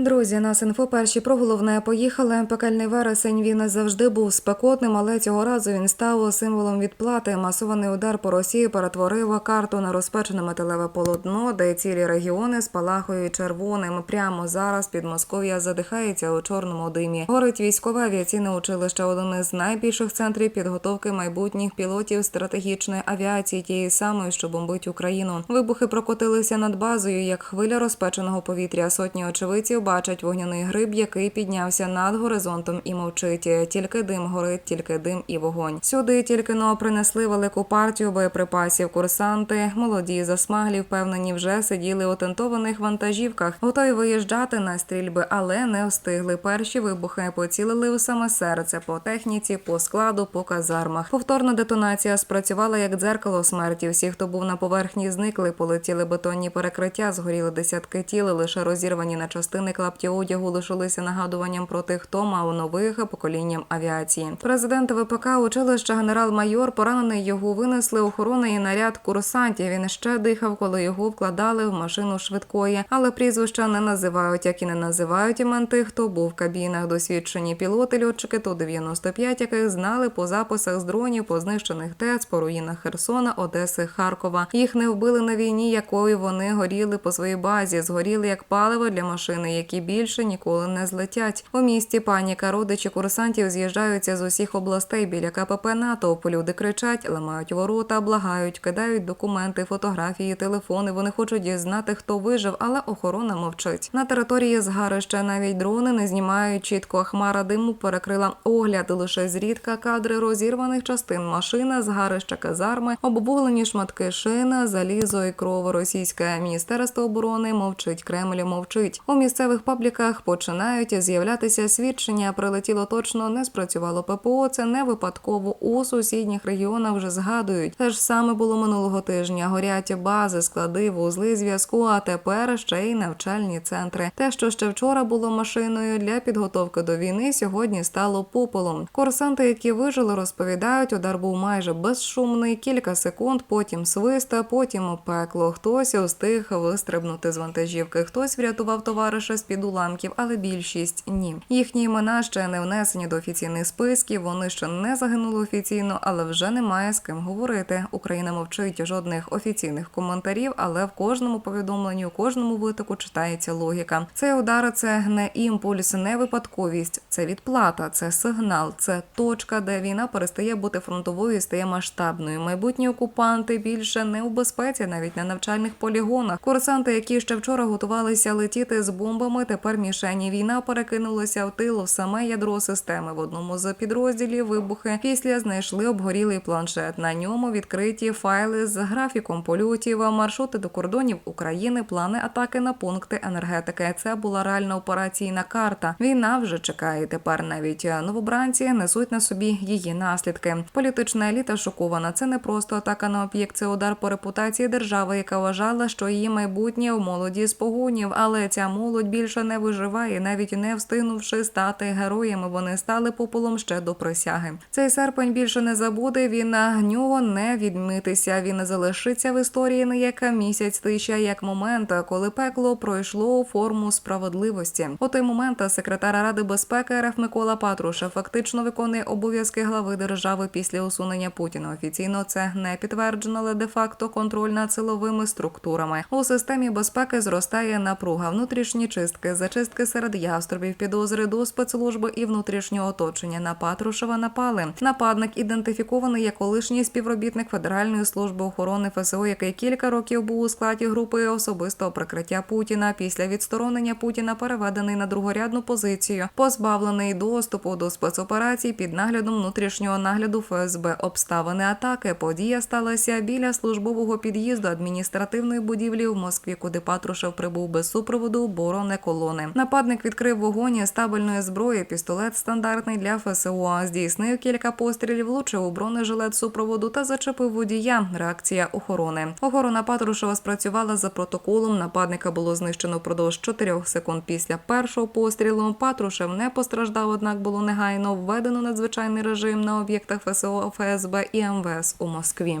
Друзі, нас інфо перші про головне поїхали. Пекельний вересень він завжди був спекотним, але цього разу він став символом відплати. Масований удар по Росії перетворив карту на розпечене металеве полотно, де цілі регіони спалахують червоним. Прямо зараз Підмосков'я задихається у чорному димі. Горить військове авіаційне училище, один із найбільших центрів підготовки майбутніх пілотів стратегічної авіації, тієї самої, що бомбить Україну. Вибухи прокотилися над базою, як хвиля розпеченого повітря. Сотні очевидців бачать вогняний гриб, який піднявся над горизонтом і мовчить. Тільки дим горить, тільки дим і вогонь. Сюди тільки но принесли велику партію боєприпасів. Курсанти, молоді засмаглі, впевнені, вже сиділи у тентованих вантажівках, готові виїжджати на стрільби, але не встигли. Перші вибухи поцілили у саме серце по техніці, по складу, по казармах. Повторна детонація спрацювала як дзеркало смерті. Всі, хто був на поверхні, зникли, полетіли бетонні перекриття, згоріли десятки тіл, лише розірвані на частини клапті одягу лишилися нагадуванням про тих, хто мав нових поколінням авіації. Президент ВПК училища генерал-майор поранений його винесли охорони і наряд курсантів. Він ще дихав, коли його вкладали в машину швидкої, але прізвища не називають, як і не називають імен тих, хто був в кабінах. Досвідчені пілоти, льотчики ту 95 яких знали по записах з дронів, по знищених ТЕЦ, по руїнах Херсона, Одеси, Харкова. Їх не вбили на війні, якою вони горіли по своїй базі, згоріли як паливо для машини, які більше ніколи не злетять. У місті паніка родичі курсантів з'їжджаються з усіх областей біля КПП НАТО. Люди кричать, ламають ворота, благають, кидають документи, фотографії, телефони. Вони хочуть дізнати, хто вижив, але охорона мовчить. На території згарища навіть дрони не знімають чітко. Хмара диму перекрила огляд. Лише зрідка кадри розірваних частин машина, згарища казарми, обуглені шматки шина, залізо і кров. Російське міністерство оборони мовчить. Кремль мовчить. У місцевих пабліках починають з'являтися свідчення. Прилетіло точно, не спрацювало ППО. Це не випадково. У сусідніх регіонах вже згадують. Те ж саме було минулого тижня. Горять бази, склади, вузли зв'язку. А тепер ще й навчальні центри. Те, що ще вчора було машиною для підготовки до війни, сьогодні стало попелом. Курсанти, які вижили, розповідають, удар був майже безшумний. Кілька секунд, потім свиста, потім опекло. Хтось устиг вистрибнути з вантажівки, хтось врятував товариша з під уламків, але більшість ні. Їхні імена ще не внесені до офіційних списків. Вони ще не загинули офіційно, але вже немає з ким говорити. Україна мовчить жодних офіційних коментарів, але в кожному повідомленні, у кожному витоку читається логіка. Цей удар це не імпульс, не випадковість, це відплата, це сигнал, це точка, де війна перестає бути фронтовою і стає масштабною. Майбутні окупанти більше не у безпеці, навіть на навчальних полігонах. Курсанти, які ще вчора готувалися летіти з бомбами, тепер мішені. Війна перекинулася в тилу в саме ядро системи. В одному з підрозділів вибухи після знайшли обгорілий планшет. На ньому відкриті файли з графіком польотів, маршрути до кордонів України, плани атаки на пункти енергетики. Це була реальна операційна карта. Війна вже чекає. Тепер навіть новобранці несуть на собі її наслідки. Політична еліта шокована. Це не просто атака на об'єкт, це удар по репутації держави, яка вважала, що її майбутнє в молоді з погонів. Але ця молодь більше не виживає, навіть не встигнувши стати героями. Вони стали попелом ще до присяги. Цей серпень більше не забуде. Він на нього не відмитися. Він залишиться в історії не як місяць тища, як момент, коли пекло пройшло форму справедливості. У той момент секретар Ради безпеки РФ Микола Патруша фактично виконує обов'язки глави держави після усунення Путіна. Офіційно це не підтверджено, але де-факто контроль над силовими структурами у системі безпеки зростає напруга. Внутрішні чистки, зачистки серед яструбів, підозри до спецслужби і внутрішнього оточення. На Патрушева напали. Нападник ідентифікований як колишній співробітник Федеральної служби охорони ФСО, який кілька років був у складі групи особистого прикриття Путіна. Після відсторонення Путіна переведений на другорядну позицію, позбавлений доступу до спецоперацій під наглядом внутрішнього нагляду ФСБ. Обставини атаки. Подія сталася біля службового під'їзду адміністративної будівлі в Москві, куди Патрушев прибув без супроводу оборони колони. Нападник відкрив вогонь із табельної зброї. Пістолет стандартний для ФСО. Здійснив кілька пострілів, влучив у бронежилет супроводу та зачепив водія. Реакція охорони. Охорона Патрушева спрацювала за протоколом. Нападника було знищено впродовж 4 секунд після першого пострілу. Патрушев не постраждав, однак було негайно введено надзвичайний режим на об'єктах ФСО, ФСБ і МВС у Москві.